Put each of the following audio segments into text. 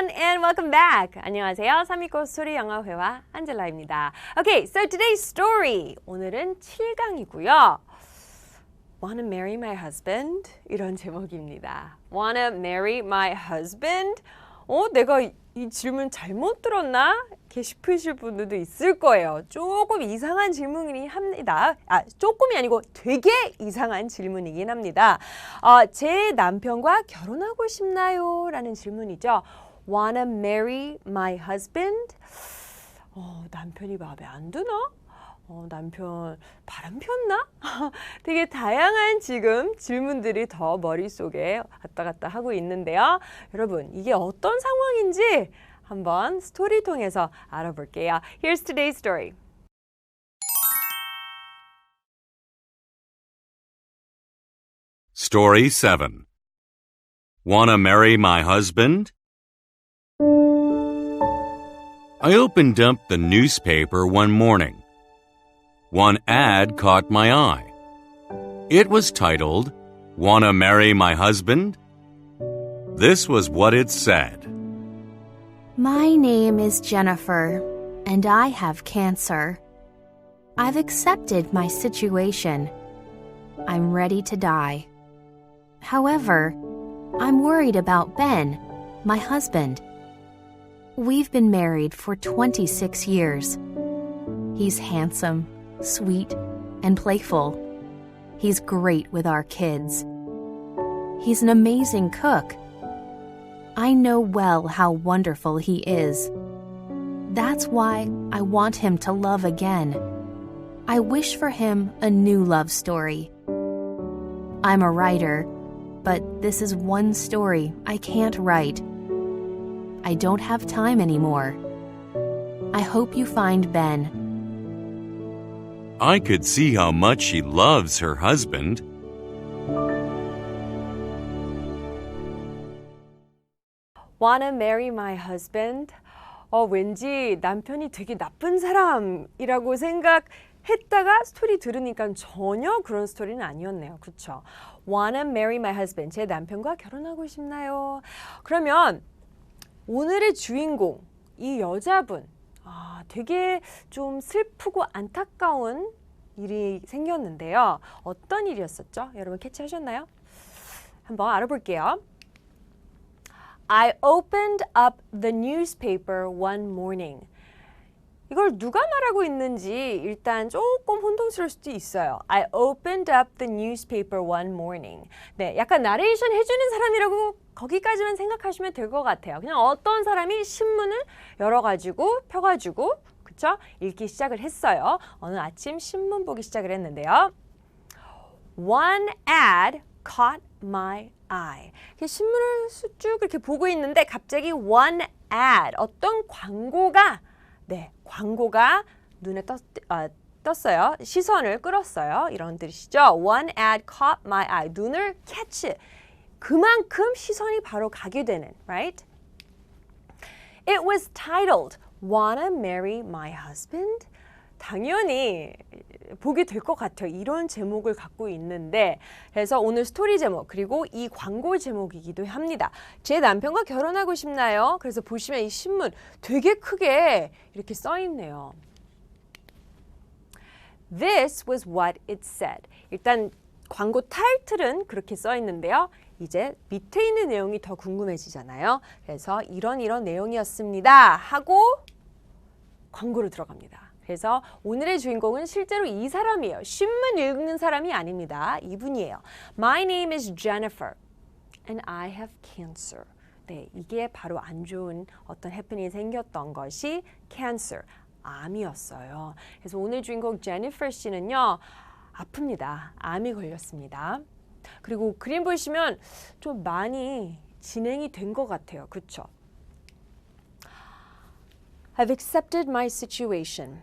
everyone and welcome back. 안녕하세요. 329 스토리 영어회화 안젤라입니다. Okay, so today's story. 오늘은 7강이고요. Wanna marry my husband? 이런 제목입니다. Wanna marry my husband? 어, 내가 이- 이 질문 잘못 들었나? 이렇게 싶으실 분들도 있을 거예요. 조금 이상한 질문이긴 합니다. 아, 조금이 아니고 되게 이상한 질문이긴 합니다. 어, 제 남편과 결혼하고 싶나요? 라는 질문이죠. Wanna marry my husband? 어, 남편이 마음에 안 드나? 어, 남편 바람 폈나? 되게 다양한 지금 질문들이 더 머릿속에 왔다 갔다 하고 있는데요. 여러분, 이게 어떤 상황인지 한번 스토리 통해서 알아볼게요. Here's today's story. Story 7 Wanna marry my husband? I opened up the newspaper one morning. One ad caught my eye. It was titled, Wanna marry my husband? This was what it said. My name is Jennifer, and I have cancer. I've accepted my situation. I'm ready to die. However, I'm worried about Ben, my husband. We've been married for 26 years. He's handsome, sweet, and playful. He's great with our kids. He's an amazing cook. I know well how wonderful he is. That's why I want him to love again. I wish for him a new love story. I'm a writer, but this is one story I can't write. I don't have time anymore. I hope you find Ben. I could see how much she loves her husband. Wanna marry my husband? 어, 왠지 남편이 되게 나쁜 사람이라고 생각했다가 스토리 들으니까 전혀 그런 스토리는 아니었네요. 그쵸? Wanna marry my husband? 제 남편과 결혼하고 싶나요? 그러면 오늘의 주인공, 이 여자분, 아, 되게 좀 슬프고 안타까운 일이 생겼는데요. 어떤 일이었었죠? 여러분 캐치하셨나요? 한번 알아볼게요. I opened up the newspaper one morning. 이걸 누가 말하고 있는지 일단 조금 혼동스러울 수도 있어요. I opened up the newspaper one morning. 네, 약간 나레이션 해주는 사람이라고 거기까지만 생각하시면 될 것 같아요. 그냥 어떤 사람이 신문을 열어가지고 펴가지고 그쵸? 읽기 시작을 했어요. 어느 아침 신문 보기 시작을 했는데요. One ad caught my eye. 신문을 쭉 이렇게 보고 있는데 갑자기 one ad 어떤 광고가 네 광고가 눈에 떴, 아, 떴어요. 시선을 끌었어요. 이런 뜻이죠. One ad caught my eye. 눈을 catch. 그만큼 시선이 바로 가게 되는, right? It was titled Wanna Marry My Husband? 당연히 보게 될 것 같아요. 이런 제목을 갖고 있는데 그래서 오늘 스토리 제목 그리고 이 광고 제목이기도 합니다. 제 남편과 결혼하고 싶나요? 그래서 보시면 이 신문 되게 크게 이렇게 써 있네요. This was what it said. 일단 광고 타이틀은 그렇게 써 있는데요. 이제 밑에 있는 내용이 더 궁금해지잖아요. 그래서 이런 이런 내용이었습니다. 하고 광고로 들어갑니다. 그래서 오늘의 주인공은 실제로 이 사람이에요. 신문 읽는 사람이 아닙니다. 이분이에요. My name is Jennifer and I have cancer. 네, 이게 바로 안 좋은 어떤 해프닝이 생겼던 것이 cancer, 암이었어요. 그래서 오늘 주인공 제니퍼 씨는요, 아픕니다. 암이 걸렸습니다. 그리고 그림 보시면 좀 많이 진행이 된 것 같아요. 그렇죠? I've accepted my situation.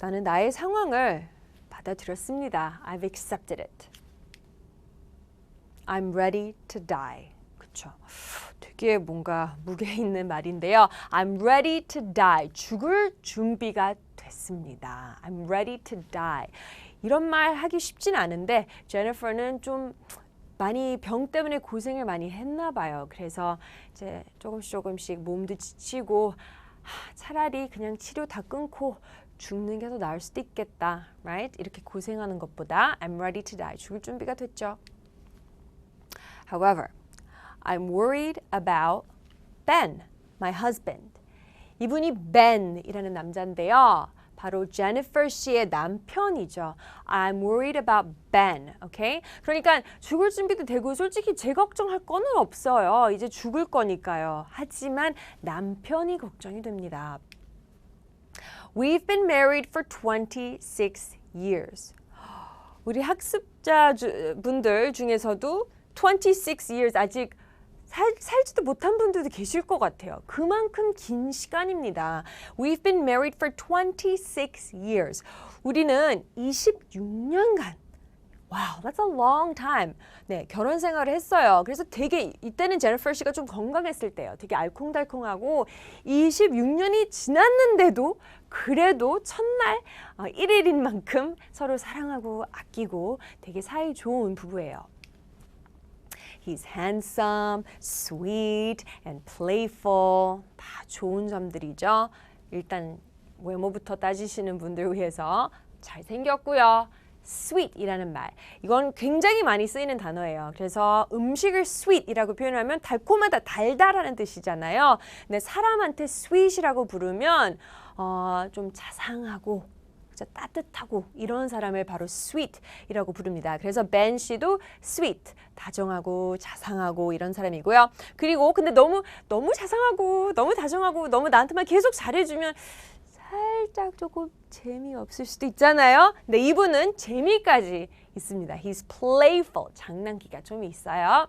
나는 나의 상황을 받아들였습니다. I've accepted it. I'm ready to die. 그쵸? 되게 뭔가 무게 있는 말인데요. I'm ready to die. 죽을 준비가 됐습니다. I'm ready to die. 이런 말 하기 쉽진 않은데 제니퍼는 좀 많이 병 때문에 고생을 많이 했나 봐요. 그래서 이제 조금씩 조금씩 몸도 지치고 하, 차라리 그냥 치료 다 끊고 죽는 게 더 나을 수도 있겠다. Right? 이렇게 고생하는 것보다 I'm ready to die. 죽을 준비가 됐죠. However, I'm worried about Ben, my husband. 이분이 Ben이라는 남자인데요. 바로 제니퍼 씨의 남편이죠. I'm worried about Ben. 오케이? 그러니까 죽을 준비도 되고 솔직히 제 걱정할 거는 없어요. 이제 죽을 거니까요. 하지만 남편이 걱정이 됩니다. We've been married for 26 years. 우리 학습자 주, 분들 중에서도 26 years 아직 살, 살지도 못한 분들도 계실 것 같아요. 그만큼 긴 시간입니다. We've been married for 26 years. 우리는 26년간 Wow, that's a long time. 네, 결혼 생활을 했어요. 그래서 되게 이때는 제니퍼 씨가 좀 건강했을 때요. 되게 알콩달콩하고 26년이 지났는데도 그래도 첫날 어, 1일인 만큼 서로 사랑하고 아끼고 되게 사이 좋은 부부예요. He's handsome, sweet, and playful. 다 좋은 점들이죠. 일단 외모부터 따지시는 분들 위해서 잘생겼고요. sweet이라는 말. 이건 굉장히 많이 쓰이는 단어예요. 그래서 음식을 sweet이라고 표현하면 달콤하다, 달달하는 뜻이잖아요. 근데 사람한테 sweet이라고 부르면 어, 좀 자상하고 진짜 따뜻하고 이런 사람을 바로 sweet이라고 부릅니다. 그래서 벤 씨도 sweet, 다정하고 자상하고 이런 사람이고요. 그리고 근데 너무 너무 자상하고 너무 다정하고 너무 나한테만 계속 잘해주면 살짝 조금 재미없을 수도 있잖아요. 근데 이분은 재미까지 있습니다. He's playful, 장난기가 좀 있어요.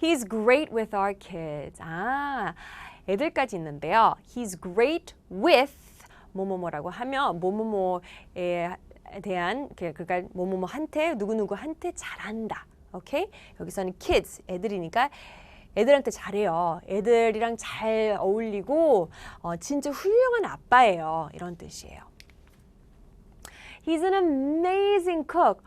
He's great with our kids. 아, 애들까지 있는데요. He's great with 뭐뭐뭐라고 하면 뭐뭐뭐에 대한 그- 그러니까 뭐뭐뭐한테 누구누구한테 잘한다. 오케이? 여기서는 kids 애들이니까 애들한테 잘해요. 애들이랑 잘 어울리고 어, 진짜 훌륭한 아빠예요. 이런 뜻이에요. He's an amazing cook.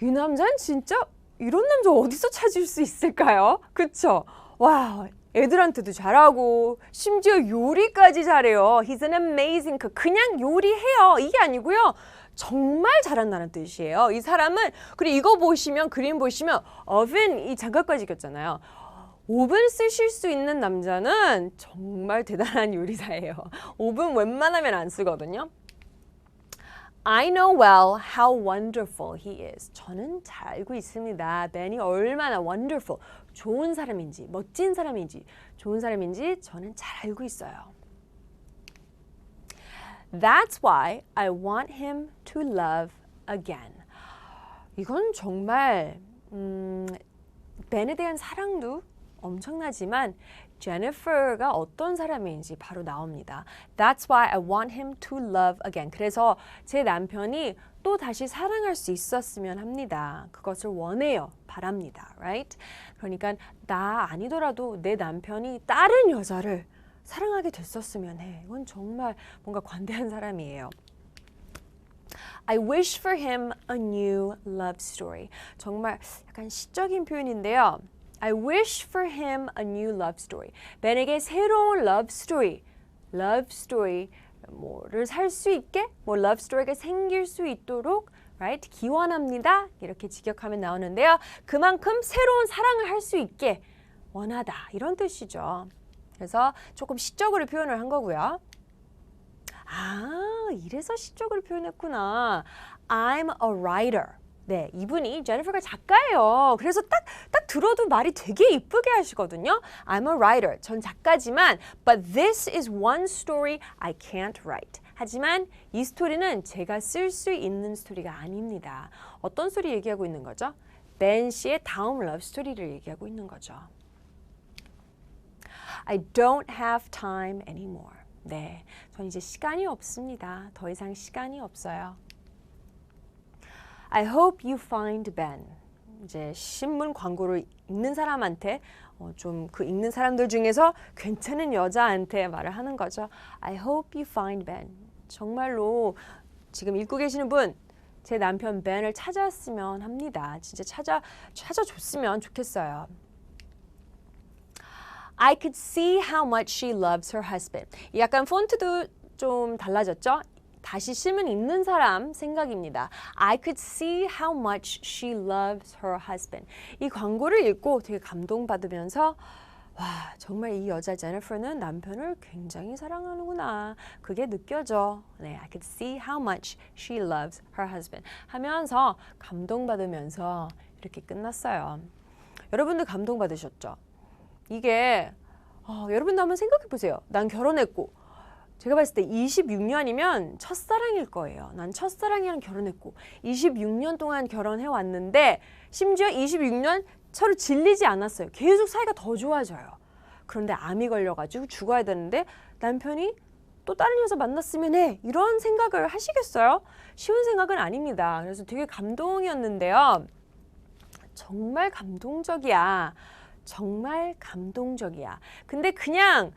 이 남자는 진짜 이런 남자 어디서 찾을 수 있을까요? 그쵸? 와, 애들한테도 잘하고 심지어 요리까지 잘해요. He's an amazing cook. 그냥 요리해요. 이게 아니고요. 정말 잘한다는 뜻이에요. 이 사람은 그리고 이거 보시면 그림 보시면 oven 이 장갑까지 꼈잖아요. 오븐 쓰실 수 있는 남자는 정말 대단한 요리사예요. 오븐 웬만하면 안 쓰거든요. I know well how wonderful he is. 저는 잘 알고 있습니다. 벤이 얼마나 wonderful, 좋은 사람인지, 멋진 사람인지, 좋은 사람인지 저는 잘 알고 있어요. That's why I want him to love again. 이건 정말 음, 벤에 대한 사랑도 엄청나지만 제니퍼가 어떤 사람인지 바로 나옵니다. That's why I want him to love again. 그래서 제 남편이 또 다시 사랑할 수 있었으면 합니다. 그것을 원해요. 바랍니다. Right? 그러니까 나 아니더라도 내 남편이 다른 여자를 사랑하게 됐었으면 해. 이건 정말 뭔가 관대한 사람이에요. I wish for him a new love story. 정말 약간 시적인 표현인데요. I wish for him a new love story. 벤에게 새로운 love story, love story 뭐를 살 수 있게, 뭐 love story가 생길 수 있도록 right? 기원합니다. 이렇게 직역하면 나오는데요. 그만큼 새로운 사랑을 할 수 있게 원하다 이런 뜻이죠. 그래서 조금 시적으로 표현을 한 거고요. 아, 이래서 시적으로 표현했구나. I'm a writer. 네, 이분이 제니퍼가 작가예요. 그래서 딱, 딱 들어도 말이 되게 이쁘게 하시거든요. I'm a writer. 전 작가지만, but this is one story I can't write. 하지만 이 스토리는 제가 쓸 수 있는 스토리가 아닙니다. 어떤 스토리 얘기하고 있는 거죠? 벤 씨의 다음 러브 스토리를 얘기하고 있는 거죠. I don't have time anymore. 네, 전 이제 시간이 없습니다. 더 이상 시간이 없어요. I hope you find Ben. 이제 신문 광고를 읽는 사람한테 어, 좀 그 읽는 사람들 중에서 괜찮은 여자한테 말을 하는 거죠. I hope you find Ben. 정말로 지금 읽고 계시는 분 제 남편 벤을 찾았으면 합니다. 진짜 찾아 찾아줬으면 좋겠어요. I could see how much she loves her husband. 약간 폰트도 좀 달라졌죠? 다시 실문 있는 사람 생각입니다. I could see how much she loves her husband. 이 광고를 읽고 되게 감동받으면서 와 정말 이 여자 제니퍼는 남편을 굉장히 사랑하는구나 그게 느껴져. 네, I could see how much she loves her husband. 하면서 감동받으면서 이렇게 끝났어요. 여러분들 감동받으셨죠? 이게 어, 여러분도 한번 생각해 보세요. 난 결혼했고 제가 봤을 때 26년이면 첫사랑일 거예요. 난 첫사랑이랑 결혼했고 26년 동안 결혼해 왔는데 심지어 26년 서로 질리지 않았어요. 계속 사이가 더 좋아져요. 그런데 암이 걸려가지고 죽어야 되는데 남편이 또 다른 여자 만났으면 해 이런 생각을 하시겠어요? 쉬운 생각은 아닙니다. 그래서 되게 감동이었는데요. 정말 감동적이야. 정말 감동적이야. 근데 그냥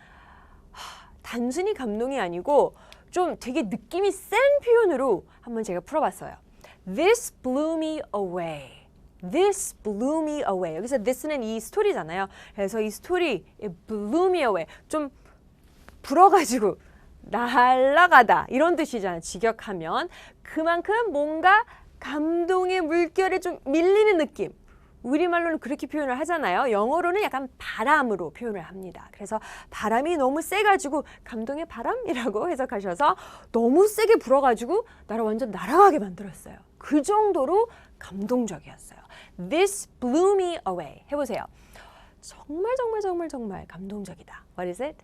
하, 단순히 감동이 아니고 좀 되게 느낌이 센 표현으로 한번 제가 풀어봤어요. This blew me away. This blew me away. 여기서 this는 이 스토리잖아요. 그래서 이 스토리 it blew me away. 좀 불어가지고 날아가다 이런 뜻이잖아요. 직역하면 그만큼 뭔가 감동의 물결에 좀 밀리는 느낌. 우리말로는 그렇게 표현을 하잖아요. 영어로는 약간 바람으로 표현을 합니다. 그래서 바람이 너무 세가지고 감동의 바람이라고 해석하셔서 너무 세게 불어가지고 나를 완전 날아가게 만들었어요. 그 정도로 감동적이었어요. This blew me away. 해보세요. 정말 정말 정말 정말 감동적이다. What is it?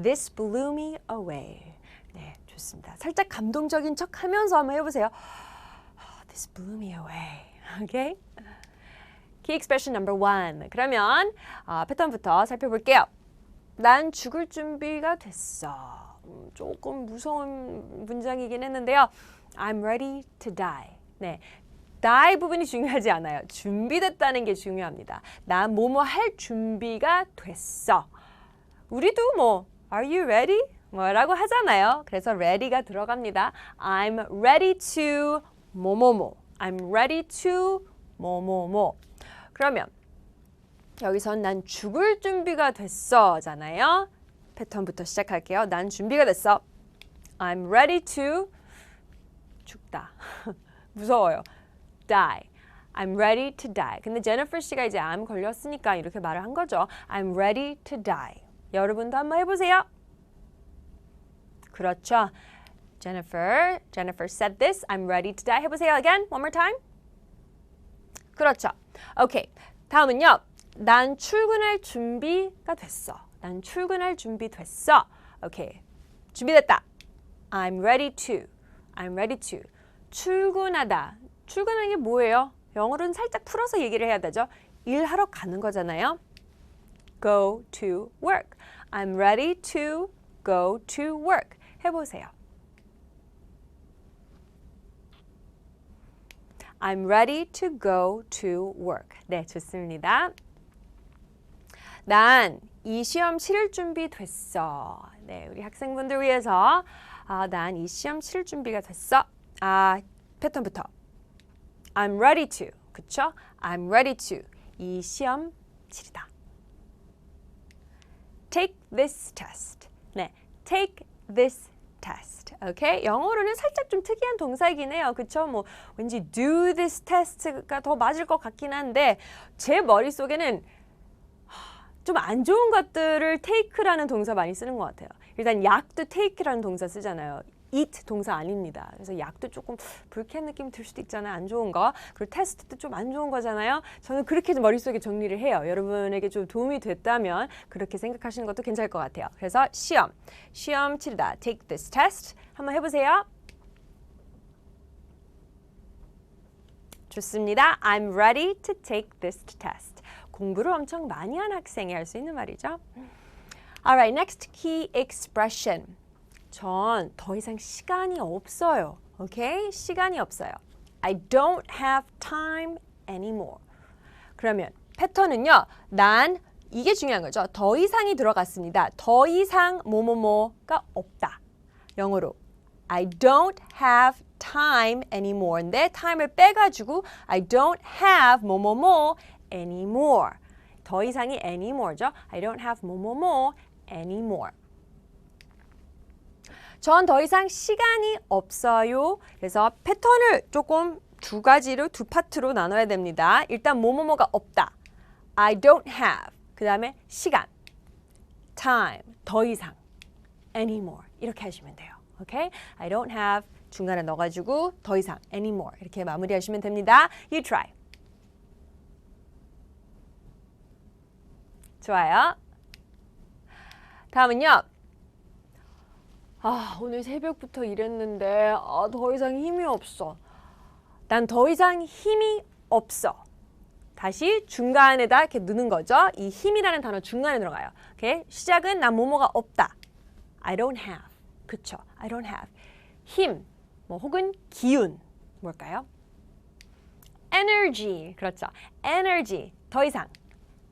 This blew me away. 네, 좋습니다. 살짝 감동적인 척 하면서 한번 해보세요. This blew me away. Okay? Key expression number one. 그러면 어, 패턴부터 살펴볼게요. 난 죽을 준비가 됐어. 음, 조금 무서운 문장이긴 했는데요. I'm ready to die. 네. die 부분이 중요하지 않아요. 준비됐다는 게 중요합니다. 난 뭐뭐 할 준비가 됐어. 우리도 뭐 Are you ready? 뭐라고 하잖아요. 그래서 ready가 들어갑니다. I'm ready to 뭐뭐뭐. I'm ready to 뭐뭐뭐. 그러면 여기선 난 죽을 준비가 됐어 잖아요. 패턴부터 시작할게요. 난 준비가 됐어. I'm ready to 죽다. 무서워요. die. I'm ready to die. 근데 제니퍼 씨가 이제 암 걸렸으니까 이렇게 말을 한 거죠. I'm ready to die. 여러분도 한번 해보세요. 그렇죠. Jennifer, Jennifer said this. I'm ready to die. 해보세요. Again, one more time. 그렇죠. 오케이. 다음은요. 난 출근할 준비가 됐어. 난 출근할 준비 됐어. 오케이. 준비됐다. I'm ready to. I'm ready to. 출근하다. 출근하는 게 뭐예요? 영어로는 살짝 풀어서 얘기를 해야 되죠. 일하러 가는 거잖아요. Go to work. I'm ready to go to work. 해보세요. I'm ready to go to work. 네, 좋습니다. 난 이 시험 치를 준비 됐어. 네, 우리 학생분들 위해서 아, 난 이 시험 치를 준비가 됐어. 아, 패턴부터. I'm ready to. 그쵸? I'm ready to. 이 시험 치르다. Take this test. 네, take this test. 오케이? 영어로는 살짝 좀 특이한 동사이긴 해요. 그쵸? 뭐 왠지 do this test가 더 맞을 것 같긴 한데 제 머릿속에는 좀 안 좋은 것들을 take라는 동사 많이 쓰는 것 같아요. 일단 약도 take라는 동사 쓰잖아요. Eat 동사 아닙니다. 그래서 약도 조금 불쾌한 느낌 들 수도 있잖아요. 안 좋은 거. 그리고 테스트도 좀 안 좋은 거잖아요. 저는 그렇게 머릿속에 정리를 해요. 여러분에게 좀 도움이 됐다면 그렇게 생각하시는 것도 괜찮을 것 같아요. 그래서 시험, 시험 치르다. Take this test. 한번 해보세요. 좋습니다. I'm ready to take this test. 공부를 엄청 많이 한 학생이 할 수 있는 말이죠. Alright, next key expression. 전 더 이상 시간이 없어요. 오케이? 시간이 없어요. I don't have time anymore. 그러면 패턴은요. 난 이게 중요한 거죠. 더 이상이 들어갔습니다. 더 이상 뭐뭐뭐가 없다. 영어로 I don't have time anymore. 내 time을 빼가지고 I don't have 뭐뭐뭐 anymore. 더 이상이 anymore죠. I don't have 뭐뭐뭐 anymore. 전 더 이상 시간이 없어요. 그래서 패턴을 조금 두 가지로 두 파트로 나눠야 됩니다. 일단 뭐뭐뭐가 없다. I don't have. 그 다음에 시간. time. 더 이상. anymore. 이렇게 하시면 돼요. 오케이? I don't have 중간에 넣어가지고 더 이상 anymore 이렇게 마무리하시면 됩니다. You try. 좋아요. 다음은요. 아, 오늘 새벽부터 일했는데 아, 더 이상 힘이 없어. 난 더 이상 힘이 없어. 다시 중간에다 이렇게 넣는 거죠. 이 힘이라는 단어 중간에 들어가요. 오케이? 시작은 난 뭐뭐가 없다. I don't have. 그쵸? I don't have. 힘, 뭐 혹은 기운. 뭘까요? energy. 그렇죠. energy. 더 이상.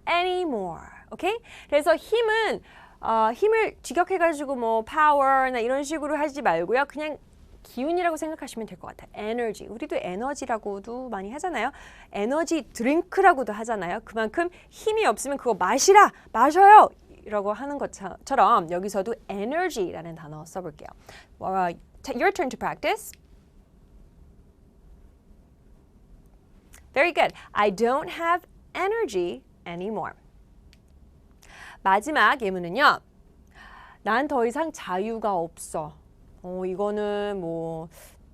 anymore. 오케이? 그래서 힘은 어, 힘을 직역해가지고 뭐 power나 이런 식으로 하지 말고요. 그냥 기운이라고 생각하시면 될 것 같아요. 에너지. 우리도 에너지라고도 많이 하잖아요. 에너지 드링크라고도 하잖아요. 그만큼 힘이 없으면 그거 마시라, 마셔요. 라고 하는 것처럼 여기서도 energy라는 단어 써볼게요. Uh, your turn to practice. Very good. I don't have energy anymore. 마지막 예문은요. 난 더 이상 자유가 없어. 어, 이거는 뭐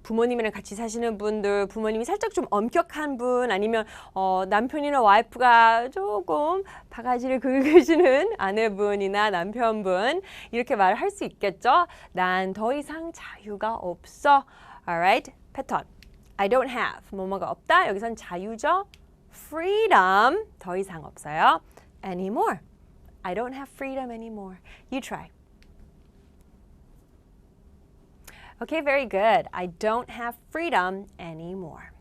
부모님이랑 같이 사시는 분들, 부모님이 살짝 좀 엄격한 분, 아니면 어, 남편이나 와이프가 조금 바가지를 긁으시는 아내분이나 남편분 이렇게 말할 수 있겠죠. 난 더 이상 자유가 없어. Alright, 패턴. I don't have 뭐뭐가 없다. 여기선 자유죠. Freedom 더 이상 없어요. Anymore. I don't have freedom anymore. You try. Okay, very good. I don't have freedom anymore.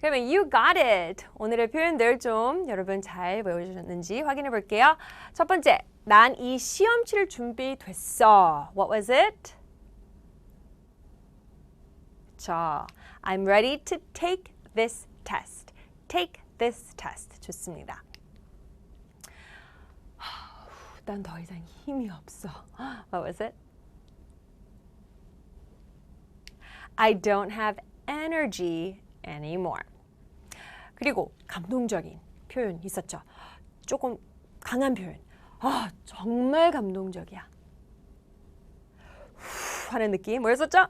그러면 you got it. 오늘의 표현들 좀 여러분 잘 외워주셨는지 확인해 볼게요. 첫 번째, 난 이 시험 칠 준비 됐어. What was it? 자, I'm ready to take this test. Take this test. 좋습니다. 난 더 이상 힘이 없어. What was it? I don't have energy anymore. 그리고 감동적인 표현 있었죠. 조금 강한 표현. 아, 정말 감동적이야. 후 하는 느낌. 뭐였었죠?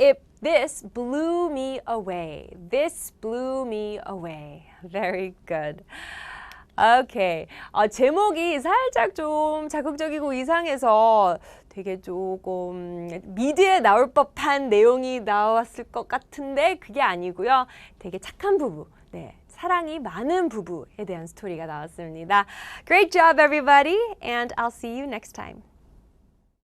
If this blew me away. This blew me away. Very good. 오케이. 어, 제목이 살짝 좀 자극적이고 이상해서 되게 조금 미드에 나올 법한 내용이 나왔을 것 같은데 그게 아니고요. 되게 착한 부부. 네. 사랑이 많은 부부에 대한 스토리가 나왔습니다. Great job everybody and I'll see you next time.